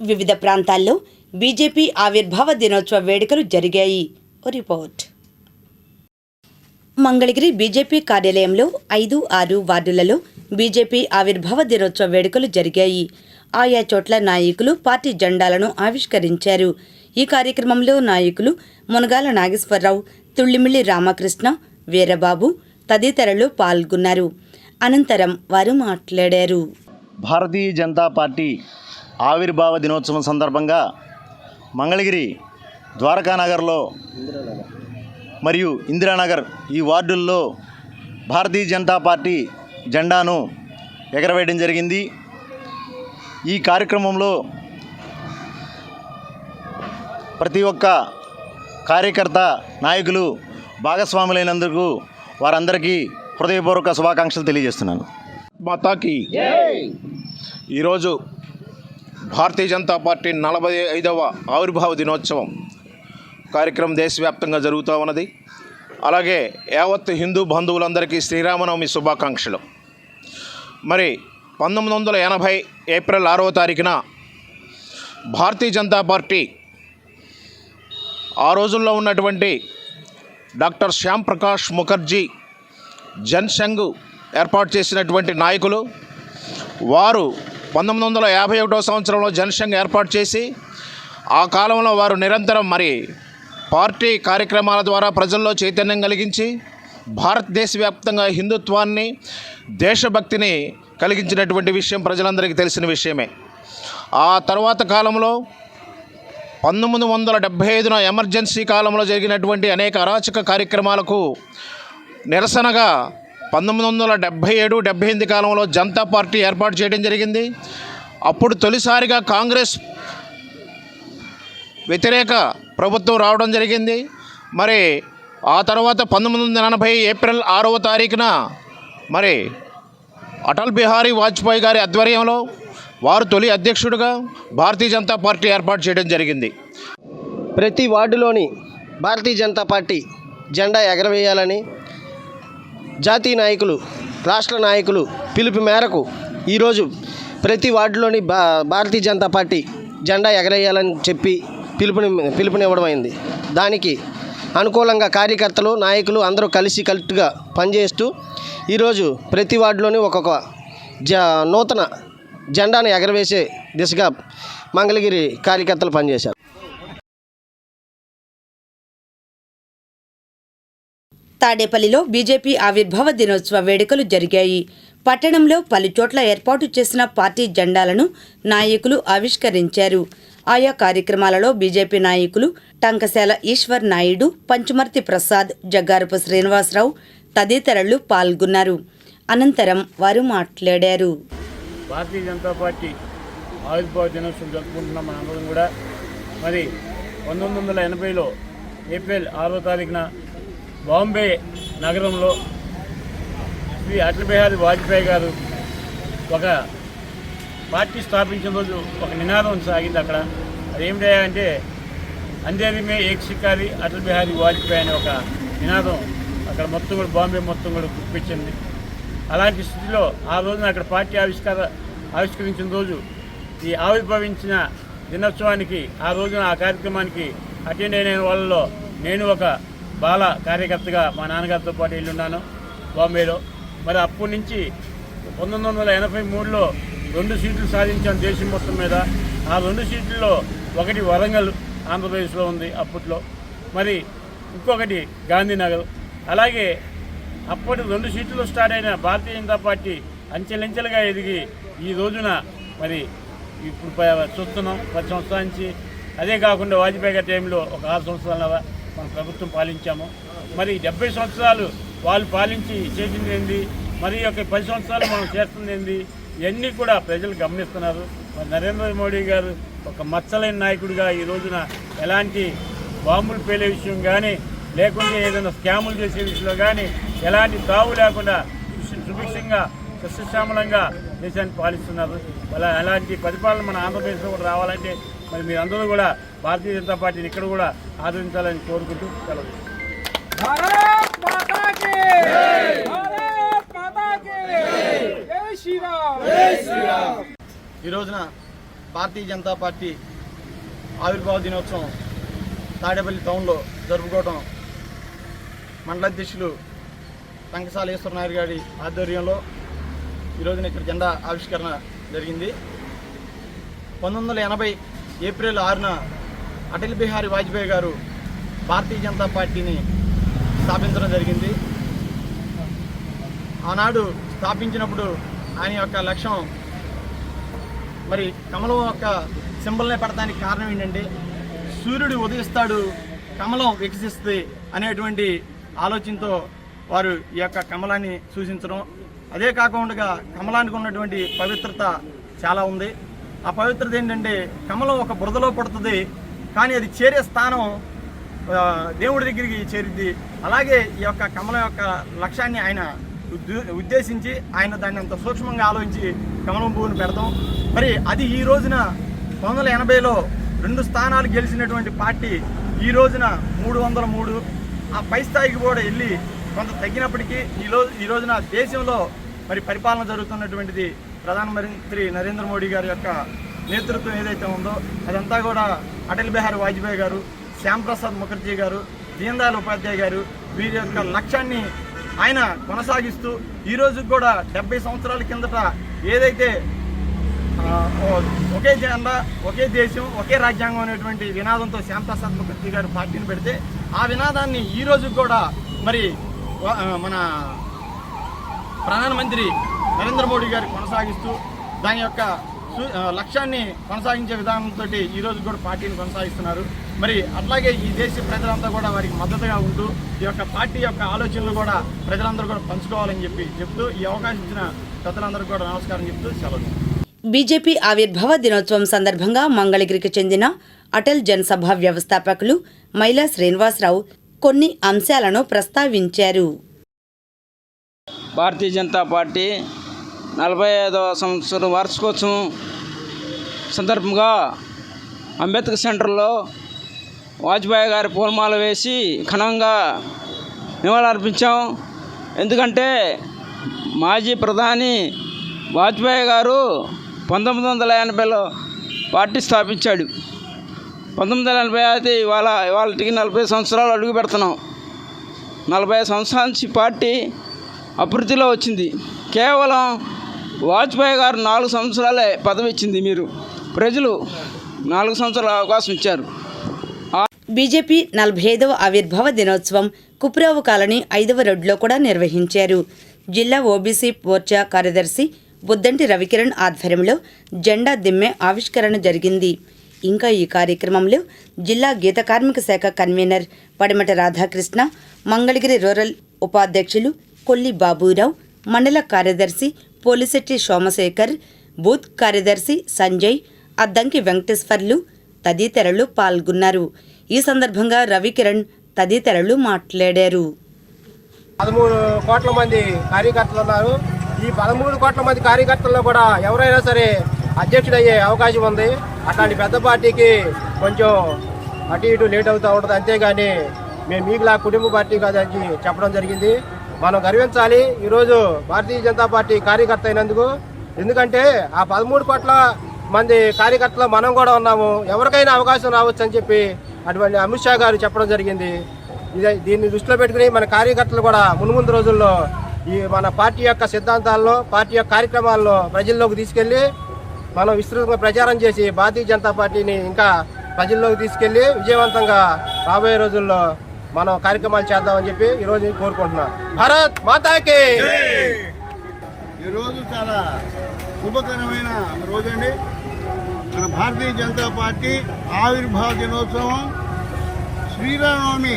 వివిధ ప్రాంతాల్లో బీజేపీ ఆవిర్భావ దినోత్సవ వేడుకలు జరిగాయి. రిపోర్ట్. మంగళగిరి బీజేపీ కార్యాలయంలో ఐదు ఆరు వార్డులలో బీజేపీ ఆవిర్భావ దినోత్సవ వేడుకలు జరిగాయి. ఆయా చోట్ల నాయకులు పార్టీ జెండాలను ఆవిష్కరించారు. ఈ కార్యక్రమంలో నాయకులు మునగాల నాగేశ్వరరావు తుళ్ళిమిల్లి రామకృష్ణ వీరబాబు తదితరులు పాల్గొన్నారు. అనంతరం వారు మాట్లాడారు. భారతీయ జనతా పార్టీ ఆవిర్భావ దినోత్సవం సందర్భంగా మంగళగిరి ద్వారకానగర్లో మరియు ఇందిరానగర్ ఈ వార్డుల్లో భారతీయ జనతా పార్టీ జెండాను ఎగరవేయడం జరిగింది. ఈ కార్యక్రమంలో ప్రతి ఒక్క కార్యకర్త నాయకులు భాగస్వాములైనందుకు వారందరికీ హృదయపూర్వక శుభాకాంక్షలు తెలియజేస్తున్నాను. మాతాకి. ఈరోజు భారతీయ జనతా పార్టీ నలభై ఐదవ ఆవిర్భావ దినోత్సవం కార్యక్రమం దేశవ్యాప్తంగా జరుగుతూ ఉన్నది. అలాగే యావత్ హిందూ బంధువులందరికీ శ్రీరామనవమి శుభాకాంక్షలు. మరి పంతొమ్మిది వందల ఎనభై ఏప్రిల్ ఆరవ తారీఖున భారతీయ జనతా పార్టీ ఆ రోజుల్లో ఉన్నటువంటి డాక్టర్ శ్యామ్ ప్రకాష్ ముఖర్జీ జన్సంఘ్ ఏర్పాటు చేసినటువంటి నాయకులు వారు పంతొమ్మిది వందల యాభై ఒకటో సంవత్సరంలో జనసంఘ్ ఏర్పాటు చేసి ఆ కాలంలో వారు నిరంతరం మరి పార్టీ కార్యక్రమాల ద్వారా ప్రజల్లో చైతన్యం కలిగించి భారతదేశ వ్యాప్తంగా హిందుత్వాన్ని దేశభక్తిని కలిగించినటువంటి విషయం ప్రజలందరికీ తెలిసిన విషయమే. ఆ తర్వాత కాలంలో పంతొమ్మిది వందల డెబ్భై ఐదున ఎమర్జెన్సీ కాలంలో జరిగినటువంటి అనేక అరాచక కార్యక్రమాలకు నిరసనగా పంతొమ్మిది వందల డెబ్భై ఏడు డెబ్భై ఎనిమిది కాలంలో జనతా పార్టీ ఏర్పాటు చేయడం జరిగింది. అప్పుడు తొలిసారిగా కాంగ్రెస్ వ్యతిరేక ప్రభుత్వం రావడం జరిగింది. మరి ఆ తర్వాత పంతొమ్మిది వందల ఎనభై ఏప్రిల్ ఆరవ తారీఖున మరి అటల్ బిహారీ వాజ్పేయి గారి ఆధ్వర్యంలో వారు తొలి అధ్యక్షుడిగా భారతీయ జనతా పార్టీ ఏర్పాటు చేయడం జరిగింది. ప్రతి వార్డులోని భారతీయ జనతా పార్టీ జెండా ఎగరవేయాలని జాతీయ నాయకులు రాష్ట్ర నాయకులు పిలుపు మేరకు ఈరోజు ప్రతి వార్డులోని భా భారతీయ జనతా పార్టీ జెండా ఎగరేయాలని చెప్పి పిలుపుని పిలుపునివ్వడమైంది దానికి అనుకూలంగా కార్యకర్తలు నాయకులు అందరూ కలిసి కట్టుగా పనిచేస్తూ ఈరోజు ప్రతి వార్డులోని ఒక్కొక్క జ నూతన జెండాను ఎగరవేసే దిశగా మంగళగిరి కార్యకర్తలు పనిచేశారు. తాడేపల్లిలో బీజేపీ ఆవిర్భావ దినోత్సవ వేడుకలు జరిగాయి. పట్టణంలో పలుచోట్ల ఏర్పాటు చేసిన పార్టీ జెండాలను నాయకులు ఆవిష్కరించారు. ఆయా కార్యక్రమాలలో బీజేపీ నాయకులు టంకశాల ఈశ్వర్ నాయుడు పంచుమర్తి ప్రసాద్ జగ్గారపు శ్రీనివాసరావు తదితరులు పాల్గొన్నారు. అనంతరం వారు మాట్లాడారు. భారతీయ జనతా పార్టీ ఆవిర్భావ దినోత్సవం జరుపుకుంటున్న మనందరం కూడా మరి పంతొమ్మిది వందల ఎనభైలో ఏప్రిల్ ఆరో తారీఖున బాంబే నగరంలో శ్రీ అటల్ బిహారీ వాజ్పేయి గారు ఒక పార్టీ స్థాపించిన రోజు ఒక నినాదం సాగింది అక్కడ. అదేమిటా అంటే అంధేరి మే ఏక్ శికారి అటల్ బిహారీ వాజ్పేయి అనే ఒక నినాదం అక్కడ మొత్తం కూడా బాంబే మొత్తం కూడా గుర్తించింది అలాంటి స్థితిలో ఆ రోజున అక్కడ పార్టీ ఆవిష్కార ఆవిష్కరించిన రోజు ఈ ఆవిర్భవించిన దినోత్సవానికి ఆ రోజున ఆ కార్యక్రమానికి అటెండ్ అయిన వాళ్ళలో నేను ఒక బాల కార్యకర్తగా మా నాన్నగారితో పాటు వెళ్ళున్నాను బాంబేలో. మరి అప్పటి నుంచి పంతొమ్మిది వందల ఎనభై మూడులో రెండు సీట్లు సాధించాను దేశం మొత్తం మీద. ఆ రెండు సీట్లలో ఒకటి వరంగల్ ఆంధ్రప్రదేశ్లో ఉంది అప్పట్లో. మరి ఇంకొకటి గాంధీనగర్. అలాగే అప్పటి రెండు సీట్లు స్టార్ట్ అయిన భారతీయ జనతా పార్టీ అంచెలంచెలుగా ఎదిగి ఈ రోజున మరి ఇప్పుడు చూస్తున్నాం. పది సంవత్సరాల నుంచి. అదే కాకుండా వాజ్పేయి గారి టైంలో ఒక ఆరు సంవత్సరాల మన ప్రభుత్వం పాలించాము. మరి డెబ్బై సంవత్సరాలు వాళ్ళు పాలించి చేసింది ఏంది? మరి ఒక పది సంవత్సరాలు మనం చేస్తుంది ఏంది? ఇవన్నీ కూడా ప్రజలు గమనిస్తున్నారు. మరి నరేంద్ర మోడీ గారు ఒక మచ్చలైన నాయకుడిగా ఈ రోజున ఎలాంటి బాంబులు పేలే విషయం కానీ లేకుంటే ఏదైనా స్కాములు చేసే విషయంలో కానీ ఎలాంటి తావు లేకుండా సుభిక్షంగా సస్యశ్యామలంగా దేశాన్ని పాలిస్తున్నారు. అలా అలాంటి పరిపాలన మన ఆంధ్రప్రదేశ్లో కూడా రావాలంటే మరి మీరందరూ కూడా భారతీయ జనతా పార్టీని ఇక్కడ కూడా ఆదరించాలని కోరుకుంటూ సెలవు. ఈరోజున భారతీయ జనతా పార్టీ ఆవిర్భావ దినోత్సవం తాడేపల్లి టౌన్లో జరుపుకోవడం మండల అధ్యక్షులు టంకసాలేశ్వర నాయుడు గారి ఆధ్వర్యంలో ఈరోజున ఇక్కడ జెండా ఆవిష్కరణ జరిగింది. పంతొమ్మిది వందల ఎనభై ఏప్రిల్ ఆరున అటల్ బిహారీ వాజ్పేయి గారు భారతీయ జనతా పార్టీని స్థాపించడం జరిగింది. ఆనాడు స్థాపించినప్పుడు ఆయన యొక్క లక్ష్యం మరి కమలం యొక్క సింబల్నే పెడతానికి కారణం ఏంటంటే సూర్యుడు ఉదయిస్తాడు కమలం వికసిస్తుంది అనేటువంటి ఆలోచనతో వారు ఈ యొక్క కమలాన్ని సూచించడం. అదే కాకుండా కమలానికి ఉన్నటువంటి పవిత్రత చాలా ఉంది. ఆ పవిత్రత ఏంటంటే కమలం ఒక బురదలో పడుతుంది కానీ అది చేరే స్థానం దేవుడి దగ్గరికి చేరిద్ది. అలాగే ఈ యొక్క కమలం యొక్క లక్ష్యాన్ని ఆయన ఉద్దేశించి ఆయన దాన్ని అంత సూక్ష్మంగా ఆలోచించి కమలం పువ్వును పెడతాం. మరి అది ఈ రోజున పంతొమ్మిది వందల ఎనభైలో రెండు స్థానాలు గెలిచినటువంటి పార్టీ ఈ రోజున మూడు వందల మూడు. ఆ పై స్థాయికి కూడా వెళ్ళి కొంత తగ్గినప్పటికీ ఈ రోజు ఈ రోజున దేశంలో మరి పరిపాలన జరుగుతున్నటువంటిది ప్రధానమంత్రి నరేంద్ర మోడీ గారి యొక్క నేతృత్వం ఏదైతే ఉందో అదంతా కూడా అటల్ బిహారీ వాజ్పేయి గారు శ్యాంప్రసాద్ ముఖర్జీ గారు దీన్ ఉపాధ్యాయ గారు వీరి యొక్క లక్ష్యాన్ని ఆయన కొనసాగిస్తూ ఈ కూడా డెబ్బై సంవత్సరాల కిందట ఏదైతే ఒకే జెండా ఒకే దేశం ఒకే రాజ్యాంగం అనేటువంటి వినాదంతో శ్యాంప్రసాద్ ముఖర్జీ గారు పార్టీని పెడితే ఆ వినాదాన్ని ఈ కూడా మరి మన ప్రధానమంత్రి నరేంద్ర మోడీ గారు కొనసాగిస్తూ దాని యొక్క లక్ష్యాన్ని కొనసాగించే విధానంతో ఈ రోజు కూడా పార్టీని కొనసాగిస్తున్నారు. మరి అట్లాగే ఈ దేశ ప్రజలంతా కూడా వారికి మద్దతుగా ఉంటూ ఈ యొక్క పార్టీ యొక్క ఆలోచనలు కూడా ప్రజలందరూ కూడా పంచుకోవాలని చెప్పి చెప్తూ ఈ అవకాశం ఇచ్చిన పెద్దలందరూ కూడా నమస్కారం చెప్తూ సెలవు. బీజేపీ ఆవిర్భావ దినోత్సవం సందర్భంగా మంగళగిరికి చెందిన అటల్ జనసభ వ్యవస్థాపకులు మైలా శ్రీనివాసరావు కొన్ని అంశాలను ప్రస్తావించారు. భారతీయ జనతా పార్టీ నలభై ఐదవ సంవత్సరం వార్షికోత్సవం సందర్భంగా అంబేద్కర్ సెంటర్లో వాజ్పేయి గారి పూలమాల వేసి ఘనంగా నివాళులర్పించాం. ఎందుకంటే మాజీ ప్రధాని వాజ్పేయి గారు పంతొమ్మిది వందల ఎనభైలో పార్టీ స్థాపించాడు. పంతొమ్మిది వందల ఎనభై అయితే ఇవాళ ఇవాళకి నలభై సంవత్సరాలు అడుగు పెడుతున్నాం. నలభై సంవత్సరాల నుంచి పార్టీ అభివృద్ధిలో వచ్చింది. కేవలం వాజ్పేయి గారు నాలుగు సంవత్సరాలే పదవి ఇచ్చింది మీరు. ప్రజలు నాలుగు సంవత్సరాల అవకాశం ఇచ్చారు. బీజేపీ నలభై ఐదవ ఆవిర్భావ దినోత్సవం కుప్రావు కాలనీ ఐదవ రోడ్లో కూడా నిర్వహించారు. జిల్లా ఓబీసీ మోర్చా కార్యదర్శి బుద్దంటి రవికిరణ్ ఆధ్వర్యంలో జెండా దిమ్మె ఆవిష్కరణ జరిగింది. ఇంకా ఈ కార్యక్రమంలో జిల్లా గీత కార్మిక శాఖ కన్వీనర్ పడిమట రాధాకృష్ణ మంగళగిరి రూరల్ ఉపాధ్యక్షులు కొల్లి బాబూరావు మండల కార్యదర్శి పోలిశెట్టి సోమశేఖర్ బూత్ కార్యదర్శి సంజయ్ అద్దంకి వెంకటేశ్వర్లు తదితరులు పాల్గొన్నారు. ఈ సందర్భంగా రవికిరణ్ తదితరులు మాట్లాడారు. పదమూడు కోట్ల మంది కార్యకర్తలు ఉన్నారు. ఈ పదమూడు కోట్ల మంది కార్యకర్తల్లో కూడా ఎవరైనా సరే అధ్యక్షుడయ్యే అవకాశం ఉంది. అట్లాంటి పెద్ద పార్టీకి కొంచెం అటు ఇటు లేట్ అవుతూ ఉంటుంది. అంతేగాని మేము మీకులా కుటుంబ పార్టీ కాదని చెప్పడం జరిగింది. మనం గర్వించాలి. ఈరోజు భారతీయ జనతా పార్టీ కార్యకర్త అయినందుకు. ఎందుకంటే ఆ పదమూడు కోట్ల మంది కార్యకర్తలు మనం కూడా ఉన్నాము. ఎవరికైనా అవకాశం రావచ్చు అని చెప్పి అటువంటి అమిత్ షా గారు చెప్పడం జరిగింది. ఇదే దీన్ని దృష్టిలో పెట్టుకుని మన కార్యకర్తలు కూడా మున్ముందు రోజుల్లో ఈ మన పార్టీ యొక్క సిద్ధాంతాల్లో పార్టీ యొక్క కార్యక్రమాల్లో ప్రజల్లోకి తీసుకెళ్ళి మనం విస్తృతంగా ప్రచారం చేసి భారతీయ జనతా పార్టీని ఇంకా ప్రజల్లోకి తీసుకెళ్ళి విజయవంతంగా రాబోయే రోజుల్లో మనం కార్యక్రమాలు చేద్దామని చెప్పి ఈరోజు కోరుకుంటున్నాను భారత్ మాతాకి! ఈరోజు చాలా శుభకరమైన రోజండి. మన భారతీయ జనతా పార్టీ ఆవిర్భావ దినోత్సవం శ్రీరామనవమి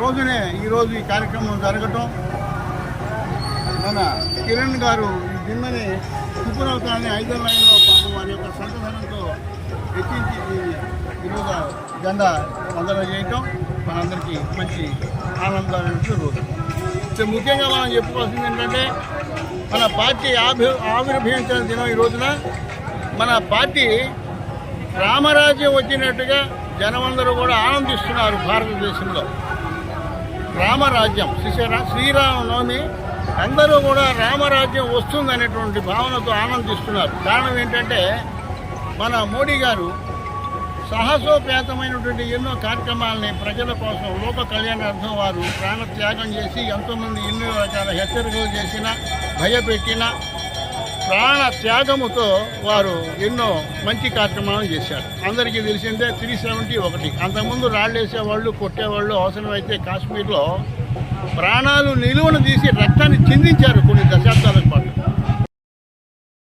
రోజునే ఈరోజు ఈ కార్యక్రమం జరగటం. మన కిరణ్ గారు ఈ దిమ్మని సుపురవతాన్ని ఐదో లైన్లో పాపం వారి యొక్క సంతధనంతో ఎక్కించి ఈరోజు జెండా వందన చేయటం. మనందరికీ మంచి ఆనందమైన రోజు సో ముఖ్యంగా మనం చెప్పుకోవాల్సింది ఏంటంటే మన పార్టీ ఆవి ఆవిర్భవించిన దినం ఈ రోజున మన పార్టీ రామరాజ్యం వచ్చినట్టుగా జనమందరూ కూడా ఆనందిస్తున్నారు భారతదేశంలో. రామరాజ్యం శ్రీరా శ్రీరామనవమి అందరూ కూడా రామరాజ్యం వస్తుందనేటువంటి భావనతో ఆనందిస్తున్నారు. కారణం ఏంటంటే మన మోడీ గారు సాహసోపేతమైనటువంటి ఎన్నో కార్యక్రమాలని ప్రజల కోసం లోక కళ్యాణార్థం వారు ప్రాణ త్యాగం చేసి ఎంతోమంది ఎన్నో రకాల హెచ్చరికలు చేసిన భయపెట్టిన ప్రాణ త్యాగముతో వారు ఎన్నో మంచి కార్యక్రమాలు చేశారు. అందరికీ తెలిసిందే త్రీ సెవెంటీ ఒకటి. అంతకుముందు రాళ్ళేసేవాళ్ళు కొట్టేవాళ్ళు అవసరమైతే కాశ్మీర్లో ప్రాణాలు నిలువను తీసి రక్తాన్ని చిందించారు కొన్ని దశాబ్దాల పాటు.